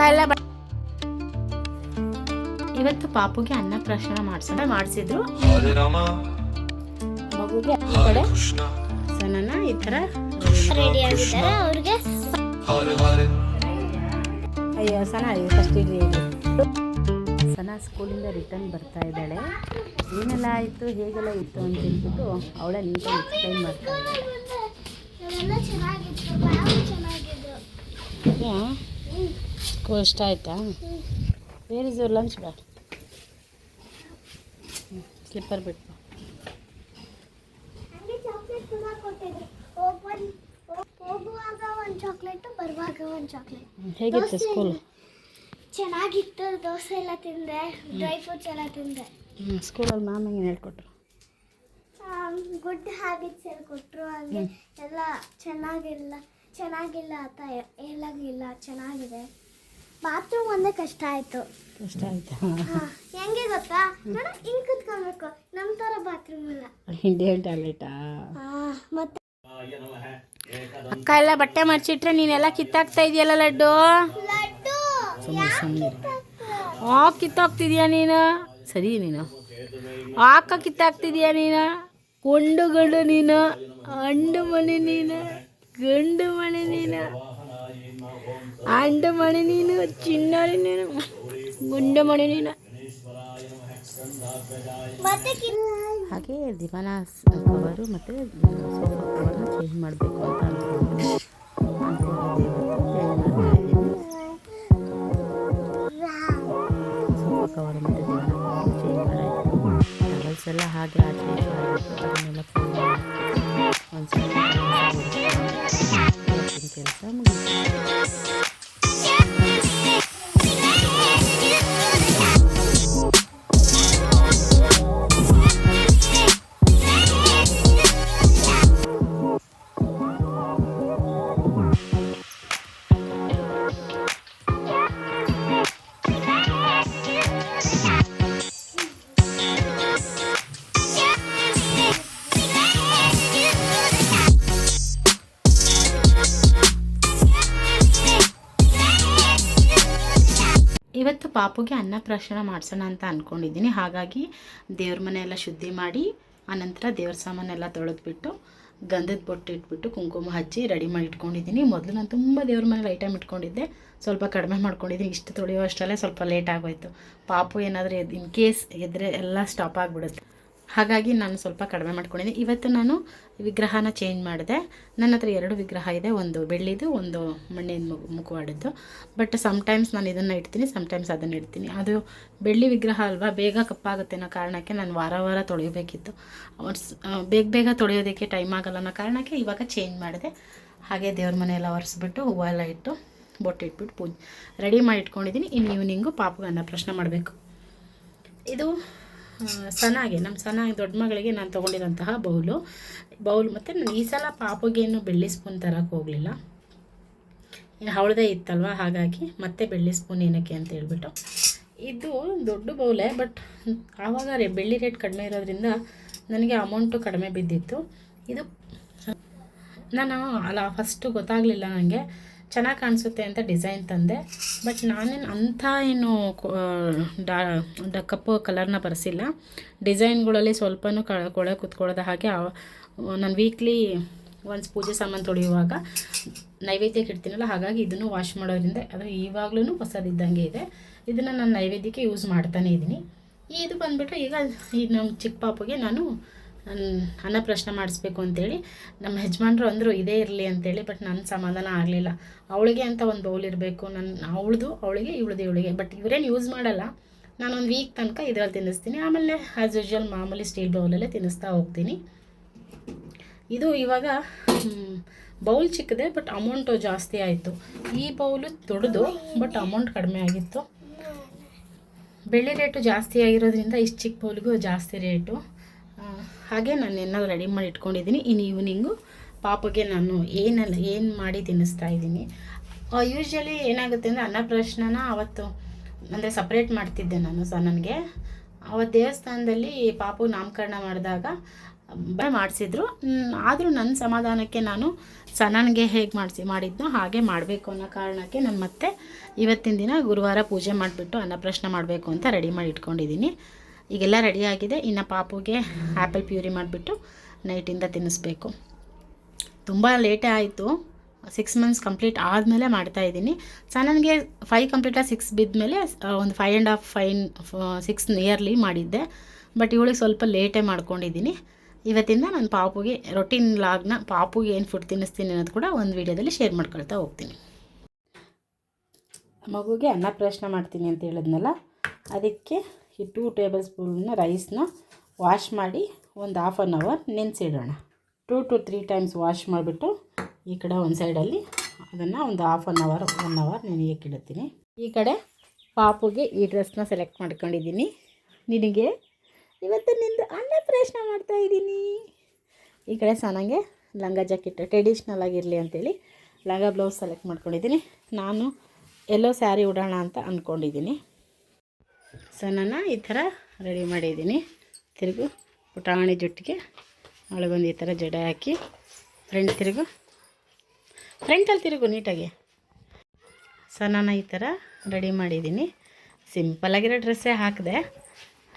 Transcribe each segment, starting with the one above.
ಕಾಯಿಲೆ ಬ- ಇವತ್ತು ಪಾಪುಗೆ ಅನ್ನ ಪ್ರಶ್ನ ಮಾಡ್ಸೋಣ ಮಾಡಿಸಿದ್ರು. ಮಗುಗೆ ಕಡೆ. ಕೃಷ್ಣ. ಸನನ ಈ ಥರ ರೆಡಿ ಆಗಿದ್ದಾರೆ ಅವ್ರಿಗೆ? ಅಯ್ಯೋ ಸನ ಫಸ್ಟ್ ಇಡ್ರಿ ಸನ ಸ್ಕೂಲಿಂದ ರಿಟರ್ನ್ ಬರ್ತಾ ಇದ್ದಾಳೆ. ಏನೆಲ್ಲ ಆಯಿತು ಹೇಗೆಲ್ಲ ಇತ್ತು ಅಂತ ಹೇಳ್ಬಿಟ್ಟು ಅವಳೇ ನೀಟಾಗಿ ಎಕ್ಸ್ಪ್ಲೈನ್ ಮಾಡ್ತಾ ಇದ್ದಾಳೆ ಚೆನ್ನಾಗಿದ್ದು ಇಷ್ಟ ಆಯ್ತಾ? Where is your lunch bag slipper ಬಿಟ್ಟು ಹಂಗೆ ಚಾಕ್ಲೇಟ್ ಕೂಡ ಕೊಟ್ಟಿದ್ರು. ಹೋಗ್ಬನ್ ಹೋಗುವಾಗ ಒಂದು ಚಾಕ್ಲೇಟ್ ಬರುವಾಗ ಒಂದು ಚಾಕ್ಲೇಟ್ ಹೇಗಿತ್ತು ಸ್ಕೂಲ್ ಚೆನ್ನಾಗಿತ್ತು. ದೋಸೆ ಎಲ್ಲ ತಿಂದೆ ಡ್ರೈ ಫ್ರೂಟ್ಸ್ ಎಲ್ಲ ತಿಂದೆ. ಸ್ಕೂಲಲ್ಲಿ ಮ್ಯಾಮ್ ಹೆಂಗೆ ಹೇಳ್ಕೊಟ್ರು. ಗುಡ್ ಹ್ಯಾಬಿಟ್ಸ್ ಹೇಳ್ಕೊಟ್ರು ಹಾಗೆ ಎಲ್ಲ ಚೆನ್ನಾಗಿಲ್ಲ ಚೆನ್ನಾಗಿಲ್ಲ ಅಂತ ಹೇಳಂಗಿಲ್ಲ ಚೆನ್ನಾಗಿದೆ. ಬಾತ್ರೂಮ್ ಒಂದೇ ಕಷ್ಟ ಆಯಿತು. ಕಷ್ಟ ಆಯ್ತಾ? ಹೆಂಗೆ ಗೊತ್ತಾ? ನೋಡ ಹಿಂಗೆ ಕುತ್ಕೊಬೇಕು. ನಮ್ಮ ಥರ ಬಾತ್ರೂಮ್ ಇಲ್ಲ. ಇಂಡಿಯನ್ ಟಾಯ್ಲೆಟಾ ಹಾಂ ಮತ್ತೆ? ಅಕ್ಕ ಎಲ್ಲ ಬಟ್ಟೆ ಮರ್ಚಿಟ್ರೆ ನೀನೆಲ್ಲ ಕಿತ್ತಾಕ್ತಾ ಇದೆಯಲ್ಲ ಲಡ್ಡು? ಆ ಕಿತ್ತಾಕ್ತಿದ್ಯಾ ನೀನು? ಸರಿ ನೀನು. ಆಕ ಕಿತ್ತಾಕ್ತಿದ್ಯಾ ನೀನು? ಕೊಂಡು ಗಂಡು ನೀನು. ಅಂಡು ಮಣಿ ನೀನು. ಗಂಡು ಮನೆ ನೀನು. ಅಂಡು ಮಣಿ ನೀನು ಗುಂಡ ನೀನು ಗುಂಡು ಮಣಿ ನೀನು. ಹಾಗೆ ದಿವಾನ ಕವರು ಮತ್ತು ಸೋಫಾ ಕವರ್ನ ಚೇಂಜ್ ಮಾಡಬೇಕು ಅಂತ ಅಂದ್ಕೊಂಡು ಪಾಪುಗೆ ಅನ್ನಪ್ರಾಶನ ಮಾಡಿಸೋಣ ಅಂತ ಅಂದ್ಕೊಂಡಿದ್ದೀನಿ ಹಾಗಾಗಿ ದೇವ್ರ ಮನೆ ಎಲ್ಲ ಶುದ್ಧಿ ಮಾಡಿ, ಆನಂತರ ದೇವ್ರ ಸಾಮಾನೆಲ್ಲ ತೊಳೆದ್ಬಿಟ್ಟು, ಗಂಧದ ಬೊಟ್ಟು ಇಟ್ಬಿಟ್ಟು, ಕುಂಕುಮ ಹಚ್ಚಿ ರೆಡಿ ಮಾಡಿ ಇಟ್ಕೊಂಡಿದ್ದೀನಿ. ಮೊದಲು ನಾನು ತುಂಬ ದೇವ್ರ ಮನೇಲಿ ಐಟಮ್ ಇಟ್ಕೊಂಡಿದ್ದೆ. ಸ್ವಲ್ಪ ಕಡಿಮೆ ಮಾಡ್ಕೊಂಡಿದ್ದೀನಿ. ಇಷ್ಟು ತೊಳೆಯೋ ಅಷ್ಟರಲ್ಲೇ ಸ್ವಲ್ಪ ಲೇಟ್ ಆಗೋಯಿತು. ಪಾಪು ಏನಾದರೂ ಇನ್ ಕೇಸ್ ಎದ್ರೆ ಎಲ್ಲ ಸ್ಟಾಪ್ ಆಗಿಬಿಡುತ್ತೆ. ಹಾಗಾಗಿ ನಾನು ಸ್ವಲ್ಪ ಕಡಿಮೆ ಮಾಡ್ಕೊಂಡಿದ್ದೆ ಇವತ್ತು ನಾನು ವಿಗ್ರಹನ ಚೇಂಜ್ ಮಾಡಿದೆ. ನನ್ನ ಹತ್ರ ಎರಡು ವಿಗ್ರಹ ಇದೆ. ಒಂದು ಬೆಳ್ಳಿದು, ಒಂದು ಮಣ್ಣಿನ ಮುಖವಾಡಿದ್ದು ಮುಖವಾಡದ್ದು. ಬಟ್ ಸಮ್ಟೈಮ್ಸ್ ನಾನು ಇದನ್ನು ಇಡ್ತೀನಿ ಸಮ್ಟೈಮ್ಸ್ ಅದನ್ನು ಇಡ್ತೀನಿ. ಅದು ಬೆಳ್ಳಿ ವಿಗ್ರಹ ಅಲ್ವಾ, ಬೇಗ ಕಪ್ಪಾಗುತ್ತೆ ಅನ್ನೋ ಕಾರಣಕ್ಕೆ ನಾನು ವಾರ ವಾರ ತೊಳೆಯಬೇಕಿತ್ತು. ಬೇಗ ಬೇಗ ತೊಳೆಯೋದಕ್ಕೆ ಟೈಮ್ ಆಗಲ್ಲ ಅನ್ನೋ ಕಾರಣಕ್ಕೆ ಇವಾಗ ಚೇಂಜ್ ಮಾಡಿದೆ. ಹಾಗೆ ದೇವ್ರ ಮನೆಯೆಲ್ಲ ಒರೆಸ್ಬಿಟ್ಟು ಹೂವು ಎಲ್ಲ ಇಟ್ಟು ಬೊಟ್ಟು ಇಟ್ಬಿಟ್ಟು ಪೂಜೆ ರೆಡಿ ಮಾಡಿ ಇಟ್ಕೊಂಡಿದ್ದೀನಿ ಇನ್ನು ಈವ್ನಿಂಗು ಪಾಪಗನ್ನ ಪ್ರಶ್ನೆ ಮಾಡಬೇಕು. ಇದು ಸನಾಗೆ ನಮ್ಮ ಸನಾಗೆ ದೊಡ್ಡ ಮಗಳಿಗೆ ನಾನು ತೊಗೊಂಡಿರೋಂತಹ ಬೌಲು. ಬೌಲ್ ಮತ್ತು ನಾನು ಈ ಸಲ ಪಾಪಗೇನು ಬೆಳ್ಳಿ ಸ್ಪೂನ್ ತರಕ್ಕೆ ಹೋಗಲಿಲ್ಲ. ಅವಳದೇ ಇತ್ತಲ್ವ, ಹಾಗಾಗಿ ಮತ್ತೆ ಬೆಳ್ಳಿ ಸ್ಪೂನ್ ಏನಕ್ಕೆ ಅಂತ ಹೇಳ್ಬಿಟ್ಟು. ಇದು ದೊಡ್ಡ ಬೌಲೆ, ಬಟ್ ಆವಾಗ ರೇ, ಬೆಳ್ಳಿ ರೇಟ್ ಕಡಿಮೆ ಇರೋದ್ರಿಂದ ನನಗೆ ಅಮೌಂಟು ಕಡಿಮೆ ಬಿದ್ದಿತ್ತು. ಇದು ನಾನು ಅಲ್ಲ ಫಸ್ಟು ಗೊತ್ತಾಗಲಿಲ್ಲ ನನಗೆ ಚೆನ್ನಾಗಿ ಕಾಣಿಸುತ್ತೆ ಅಂತ ಡಿಸೈನ್ ತಂದೆ. ಬಟ್ ನಾನೇನು ಅಂಥ ಏನು ಡಾ ಕಪ್ಪು ಕಲರ್ನ ಬರೆಸಿಲ್ಲ. ಡಿಸೈನ್ಗಳಲ್ಲಿ ಸ್ವಲ್ಪನೂ ಕ, ಕೊಳೆ ಕುತ್ಕೊಳ್ಳೋದ ಹಾಗೆ ನಾನು ವೀಕ್ಲಿ ಒನ್ಸ್ ಪೂಜೆ ಸಾಮಾನು ತೊಳೆಯುವಾಗ ನೈವೇದ್ಯಕ್ಕೆ ಇಡ್ತೀನಲ್ಲ, ಹಾಗಾಗಿ ಇದನ್ನು ವಾಶ್ ಮಾಡೋದ್ರಿಂದ, ಅದು ಇವಾಗ್ಲೂ ಹೊಸದಿದ್ದಂಗೆ ಇದೆ. ಇದನ್ನು ನಾನು ನೈವೇದ್ಯಕ್ಕೆ ಯೂಸ್ ಮಾಡ್ತಾನೇ ಇದ್ದೀನಿ ಇದು ಬಂದುಬಿಟ್ಟು ಈಗ ಈ ನಮ್ಮ ಚಿಕ್ಕ ಪಾಪುಗೆ ನಾನು ಅನ್ನಪ್ರಶ್ನೆ ಮಾಡಿಸ್ಬೇಕು ಅಂತೇಳಿ, ನಮ್ಮ ಯಜಮಾನ್ರು ಅಂದರು ಇದೇ ಇರಲಿ ಅಂತೇಳಿ ಬಟ್ ನನ್ನ ಸಮಾಧಾನ ಆಗಲಿಲ್ಲ. ಅವಳಿಗೆ ಅಂತ ಒಂದು ಬೌಲ್ ಇರಬೇಕು ನನ್ನ ಅವಳದು, ಅವಳಿಗೆ, ಇವಳದು, ಇವಳಿಗೆ. ಬಟ್ ಇವರೇನು ಯೂಸ್ ಮಾಡಲ್ಲ. ಒಂದು ವೀಕ್ ತನಕ ಇದರಲ್ಲಿ ತಿನ್ನಿಸ್ತೀನಿ. ಆಮೇಲೆ ಆ್ಯಸ್ ಯೂಶ್ವಲ್ ಮಾಮೂಲಿ ಸ್ಟೀಲ್ ಬೌಲಲ್ಲೇ ತಿನ್ನಿಸ್ತಾ ಹೋಗ್ತೀನಿ. ಇದು ಇವಾಗ ಬೌಲ್ ಚಿಕ್ಕದೆ ಬಟ್ ಅಮೌಂಟು ಜಾಸ್ತಿ ಆಯಿತು. ಈ ಬೌಲು ದೊಡ್ಡದು ಬಟ್ ಅಮೌಂಟ್ ಕಡಿಮೆ ಆಗಿತ್ತು. ಬೆಳ್ಳಿ ರೇಟು ಜಾಸ್ತಿ ಆಗಿರೋದ್ರಿಂದ ಇಷ್ಟು ಚಿಕ್ಕ ಬೌಲ್ಗೂ ಜಾಸ್ತಿ ರೇಟು ಹಾಗೆ ನಾನು ಏನಾದ್ರು ರೆಡಿ ಮಾಡಿ ಇಟ್ಕೊಂಡಿದ್ದೀನಿ. ಇನ್ನು ಈವ್ನಿಂಗು ಪಾಪಗೆ ನಾನು ಏನಲ್ಲ, ಏನು ಮಾಡಿ ತಿನ್ನಿಸ್ತಾ ಇದ್ದೀನಿ. ಯೂಶ್ವಲಿ ಏನಾಗುತ್ತೆ ಅಂದರೆ ಅನ್ನಪ್ರಶ್ನನ ಅವತ್ತು ಅಂದರೆ ಸಪ್ರೇಟ್ ಮಾಡ್ತಿದ್ದೆ ನಾನು ಸ ನನಗೆ ಅವತ್ತು ದೇವಸ್ಥಾನದಲ್ಲಿ ಪಾಪು ನಾಮಕರಣ ಮಾಡಿದಾಗ ಮಾಡಿಸಿದ್ರು. ಆದರೂ ನನ್ನ ಸಮಾಧಾನಕ್ಕೆ ನಾನು ಸನನ್ಗೆ ಹೇಗೆ ಮಾಡಿಸಿ, ಮಾಡಿದ್ನೋ ಹಾಗೆ ಮಾಡಬೇಕು ಅನ್ನೋ ಕಾರಣಕ್ಕೆ ನಾನು ಮತ್ತೆ ಇವತ್ತಿನ ದಿನ ಗುರುವಾರ ಪೂಜೆ ಮಾಡಿಬಿಟ್ಟು ಅನ್ನಪ್ರಶ್ನೆ ಮಾಡಬೇಕು ಅಂತ ರೆಡಿ ಮಾಡಿ ಇಟ್ಕೊಂಡಿದ್ದೀನಿ. ಈಗೆಲ್ಲ ರೆಡಿಯಾಗಿದೆ ಇನ್ನು ಪಾಪುಗೆ ಆ್ಯಪಲ್ ಪ್ಯೂರಿ ಮಾಡಿಬಿಟ್ಟು ನೈಟಿಂದ ತಿನ್ನಿಸ್ಬೇಕು. ತುಂಬ ಲೇಟೇ ಆಯಿತು. ಸಿಕ್ಸ್ ಮಂತ್ಸ್ ಕಂಪ್ಲೀಟ್ ಆದಮೇಲೆ ಮಾಡ್ತಾಯಿದ್ದೀನಿ ನನಗೆ ಫೈವ್ ಕಂಪ್ಲೀಟಾಗಿ ಸಿಕ್ಸ್ ಬಿದ್ದ ಒಂದು five and half fine six early ಮಾಡಿದ್ದೆ. ಬಟ್ ಇವಳಿಗೆ ಸ್ವಲ್ಪ ಲೇಟೇ ಮಾಡ್ಕೊಂಡಿದ್ದೀನಿ. ಇವತ್ತಿಂದ ನಾನು ಪಾಪುಗೆ ರೊಟೀನ್ ಲಾಗ್ನ ಪಾಪುಗೆ ಏನು ಫುಡ್ ತಿನ್ನಿಸ್ತೀನಿ ಅನ್ನೋದು ಕೂಡ ಒಂದು ವೀಡಿಯೋದಲ್ಲಿ ಶೇರ್ ಮಾಡ್ಕೊಳ್ತಾ ಹೋಗ್ತೀನಿ. ಮಗುಗೆ ಅನ್ನ ಪ್ರಶ್ನೆ ಮಾಡ್ತೀನಿ ಅಂತ ಹೇಳಿದ್ನಲ್ಲ, ಅದಕ್ಕೆ ಈ ಟೂ ಟೇಬಲ್ ಸ್ಪೂನ್ನ ರೈಸ್ನ ವಾಶ್ ಮಾಡಿ ಒಂದು half an hour ನೆನೆಸಿಡೋಣ. Two to three times wash ಮಾಡಿಬಿಟ್ಟು ಈ ಕಡೆ ಒಂದು ಸೈಡಲ್ಲಿ ಅದನ್ನು ಒಂದು half an hour one hour ನೆನೆಯಕ್ಕೆ ಇಡುತ್ತೀನಿ. ಈ ಕಡೆ ಪಾಪುಗೆ ಈ ಡ್ರೆಸ್ನ ಸೆಲೆಕ್ಟ್ ಮಾಡ್ಕೊಂಡಿದ್ದೀನಿ. ನಿನಗೆ ಇವತ್ತು ನಿಂದು ಅನ್ನ ಮಾಡ್ತಾ ಇದ್ದೀನಿ. ಈ ಕಡೆ ಸಣ್ಣಗೆ ಲಂಗ ಜಾಕೆಟ್ ಟ್ರೆಡಿಷ್ನಲ್ ಆಗಿರಲಿ ಅಂತೇಳಿ ಲಂಗ ಬ್ಲೌಸ್ ಸೆಲೆಕ್ಟ್ ಮಾಡ್ಕೊಂಡಿದ್ದೀನಿ. ನಾನು ಎಲ್ಲೋ ಸ್ಯಾರಿ ಉಡೋಣ ಅಂತ ಅಂದ್ಕೊಂಡಿದ್ದೀನಿ ಸನನ ಈ ಥರ ರೆಡಿ ಮಾಡಿದ್ದೀನಿ. ತಿರುಗು ಪುಟಾಣಿ ಜುಟ್ಟಿಗೆ ಒಳಗೊಂದು ಈ ಥರ ಜಡೆ ಹಾಕಿ ಫ್ರಂಟ್ ತಿರುಗು. ಫ್ರೆಂಟಲ್ಲಿ ತಿರುಗು ನೀಟಾಗಿ. ಸನನ ಈ ಥರ ರೆಡಿ ಮಾಡಿದ್ದೀನಿ. ಸಿಂಪಲ್ಲಾಗಿರೋ ಡ್ರೆಸ್ಸೇ ಹಾಕಿದೆ.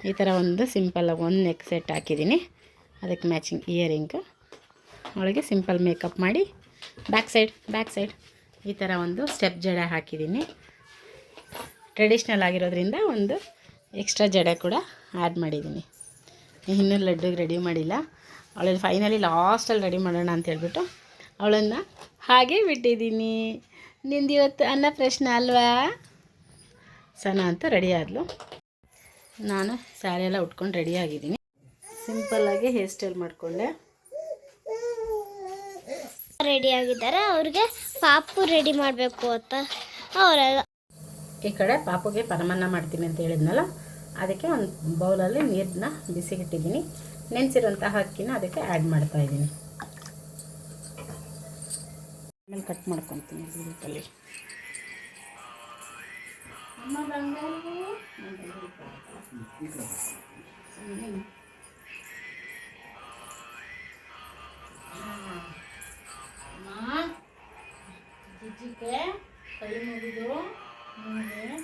ಈ ಥರ ಒಂದು ಸಿಂಪಲ್ಲಾಗಿ ಒಂದು ನೆಕ್ ಸೆಟ್ ಹಾಕಿದ್ದೀನಿ. ಅದಕ್ಕೆ ಮ್ಯಾಚಿಂಗ್ ಇಯರಿಂಗು ಅವಳಿಗೆ ಸಿಂಪಲ್ ಮೇಕಪ್ ಮಾಡಿ ಬ್ಯಾಕ್ ಸೈಡ್ ಬ್ಯಾಕ್ ಸೈಡ್ ಈ ಥರ ಒಂದು ಸ್ಟೆಪ್ ಜಡೆ ಹಾಕಿದ್ದೀನಿ. ಟ್ರೆಡಿಷ್ನಲ್ ಆಗಿರೋದ್ರಿಂದ ಒಂದು ಎಕ್ಸ್ಟ್ರಾ ಜಡೆ ಕೂಡ ಆ್ಯಡ್ ಮಾಡಿದ್ದೀನಿ. ಇನ್ನೂ ಲಡ್ಡುಗೆ ರೆಡಿ ಮಾಡಿಲ್ಲ. ಅವಳಲ್ಲಿ ಫೈನಲಿ ಲಾಸ್ಟಲ್ಲಿ ರೆಡಿ ಮಾಡೋಣ ಅಂತ ಹೇಳ್ಬಿಟ್ಟು ಅವಳನ್ನು ಹಾಗೆ ಬಿಟ್ಟಿದ್ದೀನಿ. ನಿಂದು ಇವತ್ತು ಅನ್ನ ಪ್ರಶ್ನೆ ಅಲ್ವಾ? ಸನ ಅಂತ ರೆಡಿ ಆದಲು. ನಾನು ಸ್ಯಾರಿ ಎಲ್ಲ ಉಟ್ಕೊಂಡು ರೆಡಿ ಆಗಿದ್ದೀನಿ. ಸಿಂಪಲ್ಲಾಗಿ ಹೇರ್ ಸ್ಟೈಲ್ ಮಾಡಿಕೊಂಡೆ. ರೆಡಿ ಆಗಿದ್ದಾರೆ? ಅವ್ರಿಗೆ ಪಾಪು ರೆಡಿ ಮಾಡಬೇಕು ಅಂತ ಅವರೆಲ್ಲ ಈ ಕಡೆ ಪಾಪುಗೆ ಪರಮನ್ನ ಮಾಡ್ತೀನಿ ಅಂತ ಹೇಳಿದ್ನಲ್ಲ, ಅದಕ್ಕೆ ಒಂದು ಬೌಲಲ್ಲಿ ನೀರನ್ನ ಬಿಸಿ ಇಟ್ಟಿದ್ದೀನಿ ನೆನೆಸಿರೋಂತಹ ಅಕ್ಕಿನ ಅದಕ್ಕೆ ಆ್ಯಡ್ ಮಾಡ್ತಾ ಇದ್ದೀನಿ. ಆಮೇಲೆ ಕಟ್ ಮಾಡ್ಕೊತೀನಿ ಗ್ರೂಪಲ್ಲಿ ಕೈ ಮುಗಿದು. Okay.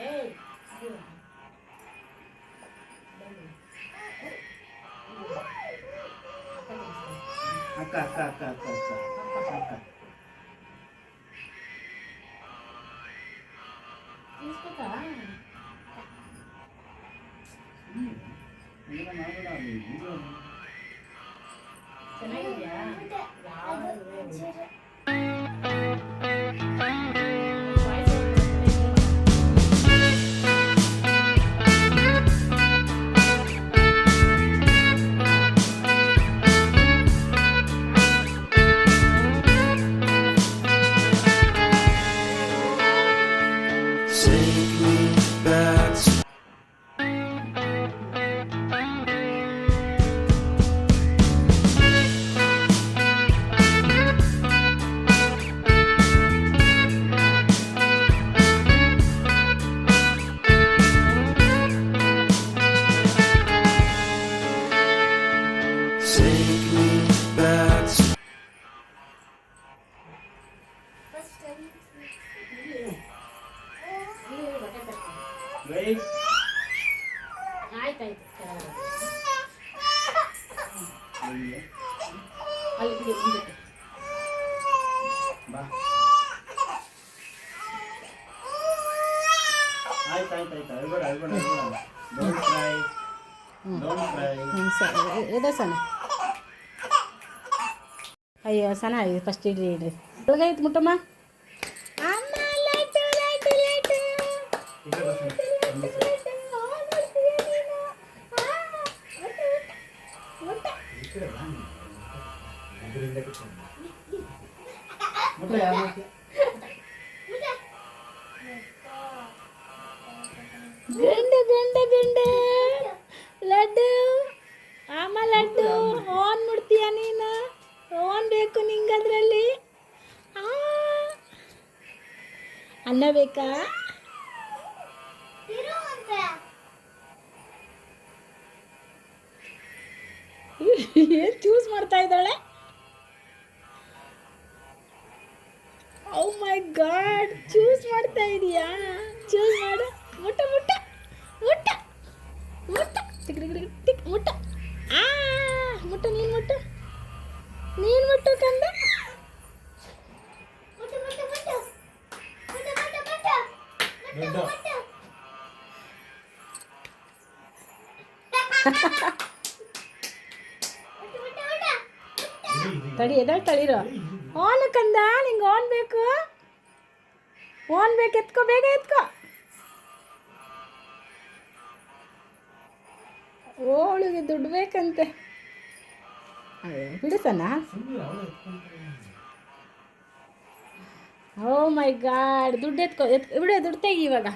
ಏಯ್ ಇದು. ಅಕ್ಕ ಅಕ್ಕ ಅಕ್ಕ ಅಕ್ಕ ಅಕ್ಕ ಅಕ್ಕ ತಿನ್ಸ್ಬೇಕಾ? ಹಂಗೆಲ್ಲ ಮಾಡ್ಬೇಡ ಅದು ಇದು. ಚೆನ್ನಾಗಿದ್ಯಾ ರೈಟ್ ಆಯ್ತಾಯ್ತು ಕೆಳಗಡೆ. ಇಲ್ಲಿ. ಅಲ್ಲಿ ಬಿಡು, ಮುಂದಕ್ಕೆ. ಬಾ ಆಯ್ತು ಆಯ್ತು ಆಯ್ತು ಅಳ್ಬೇಡ ಅಳ್ಬೇಡ ಅಳ್ಬೇಡ ಡೋಂಟ್ ಕ್ರೈ ಡೋಂಟ್ ಕ್ರೈ ಹ್ಞೂ ಸರಿ ಇದೆ ಸನ ಅಯ್ಯೋ ಸನ ಫಸ್ಟ್ ಇಡ್ರಿ ಇಡ್ರಿ ಒಳಗೈತೆ ಮುಟ್ಟಮ್ಮ ಗಂಡು, ಗಂಡ ಗಂಡ. ಲಡ್ಡು. ಆಮ ಲಡ್ಡು. ಓನ್ ಮುಡ್ತೀಯ ನೀನು? ಓನ್ ಬೇಕು ನಿಂಗದ್ರಲ್ಲಿ. ಆ. ಅನ್ನ ಬೇಕಾ? ಮಾಡ್ತಾ ಇದ್ದಾಳೆ. ಓ ಮೈ ಗಾಡ್ ಚೂಸ್ ಮಾಡ್ತಾ ಇದೀಯಾ? ಚೂಸ್ ಮಾಡು. ಮುಟ್ಟ ಮುಟ್ಟ ಮುಟ್ಟ ಮುಟ್ಟ. ಟಿಕ್ ಟಿಕ್ ಮುಟ್ಟ. ಆ, ಮುಟ್ಟ, ನೀನು ಮುಟ್ಟ. ನೀನು ಮುಟ್ಟ ಕಂದ. ದೊಡ್ಡ ತಡಿ ಎದಳ್ ತಳಿರೋ ಓನ್ ಕಂದ, ನಿಂಗೆ ಓನ್ ಬೇಕು. ಓನ್ ಬೇಕು, ಎತ್ಕೋ, ಬೇಗ ಎತ್ಕೋ. ಓಳಿಗೆ ದುಡ್ಡು ಬೇಕಂತೆ. ಬಿಡಿಸನ ಓ ಮೈ ಗಾಡ್, ದುಡ್ಡು ಎತ್ಕೋ, ಎತ್, ಬಿಡು, ದುಡ್ಡು ತೆಗಿ ಇವಾಗ.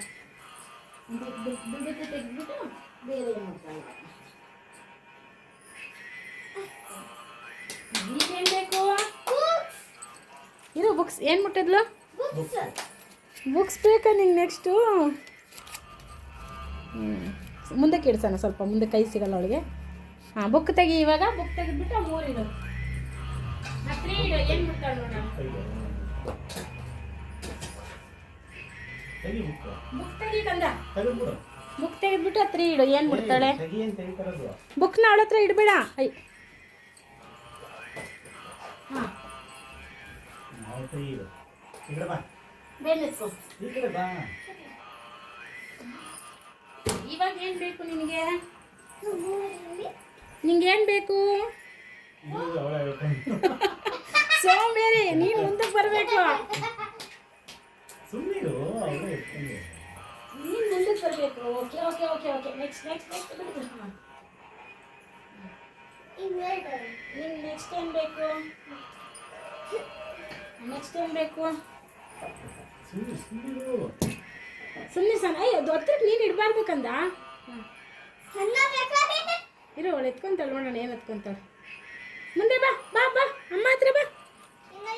ಏನು ಬೇಕು ಇದು ಬುಕ್ಸ್ ಏನು ಮುಟ್ಟಿದ್ಲು? ಬುಕ್ಸ್ ಬೇಕಾ ನಿಂಗೆ ನೆಕ್ಸ್ಟು ಮುಂದೆ ಇಡ್ಸೋಣ ಸ್ವಲ್ಪ. ಮುಂದೆ ಕೈ ಸಿಗಲ್ಲ ಅವಳಿಗೆ. ಹಾಂ ಬುಕ್ ತೆಗಿ ಇವಾಗ. ಬುಕ್ ತೆಗೆದ್ಬಿಟ್ಟು ಮೂರಿಡು ಹತ್ರ ಇಡು. ಏನು ಮುಟ್ಟಾಳ ನೋಡೋಣ ತೆಗಿ ಬುಕ್ ಬುಕ್ ತೆಗಿ ಕಂದ. ತೆಗೆದ್ಬಿಡು ಬುಕ್ ತೆಗೆದ್ಬಿಟ್ಟು ತ್ರೀ ಇಡು. ಏನು ಮುಡ್ತಾಳೆ ತೆಗಿ ಅಂತ ತೆಗಿತಾರದು ಬುಕ್ನ ಅವಳ ಹತ್ರ ಇಡಬೇಡ. ಐ ಈ ಕಡೆ ಬಾ. ಈ ಕಡೆ ಬಾ. ಇವಾಗ ಏನು ಬೇಕು ನಿನಗೆ? ನಿಂಗೆ ಏನು ಬೇಕು? ಸೋಮೇರಿ ನೀನು ಮುಂದಕ್ಕೆ ಬರಬೇಕು. ಸುಮ್ಮನೆ ನೀನು ಮುಂದಕ್ಕೆ ಬರಬೇಕು. Okay okay okay okay. Next next next next ಏನು ಬೇಕು? ನೆಕ್ಸ್ಟ್ ಏನು ಬೇಕು ಸುಮ್ಮನೆ ಸಣ್ಣ ಅಯ್ಯೋ ಅದು ಹತ್ರಕ್ಕೆ ನೀನು ಇಡಬಾರ್ದು ಇರೋ ಇರು ಅವಳು ಎತ್ಕೊಂತಾಳೆ ನೋಡೋಣ ಏನು ಎತ್ಕೊಂತಾಳೆ. ಮುಂದೆ ಬಾ ಬಾ ಬಾ ಅಮ್ಮ ಹತ್ರ ಬಾ.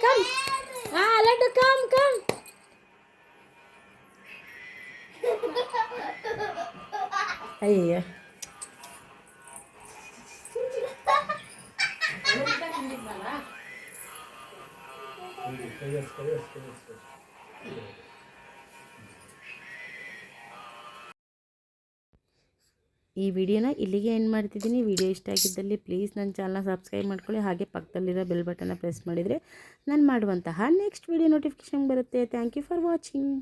ಕಮ್ ಹಾ ಲಡ್ಡು ಕಮ್ ಕಮ್ ಅಯ್ಯೋ ಈ ವಿಡಿಯೋನ ಇಲ್ಲಿಗೆ ಎಂಡ್ ಮಾಡ್ತಿದ್ದೀನಿ. ವಿಡಿಯೋ ಇಷ್ಟ ಆಗಿದ್ದಲ್ಲಿ ಪ್ಲೀಸ್ ನನ್ನ ಚಾನಲ್ನ ಸಬ್ಸ್ಕ್ರೈಬ್ ಮಾಡ್ಕೊಳ್ಳಿ. ಹಾಗೆ ಪಕ್ಕದಲ್ಲಿರೋ ಬೆಲ್ ಬಟನ್ನ ಪ್ರೆಸ್ ಮಾಡಿದರೆ ನಾನು ಮಾಡುವಂತಹ ನೆಕ್ಸ್ಟ್ ವಿಡಿಯೋ ನೋಟಿಫಿಕೇಷನ್ ಬರುತ್ತೆ. Thank you for watching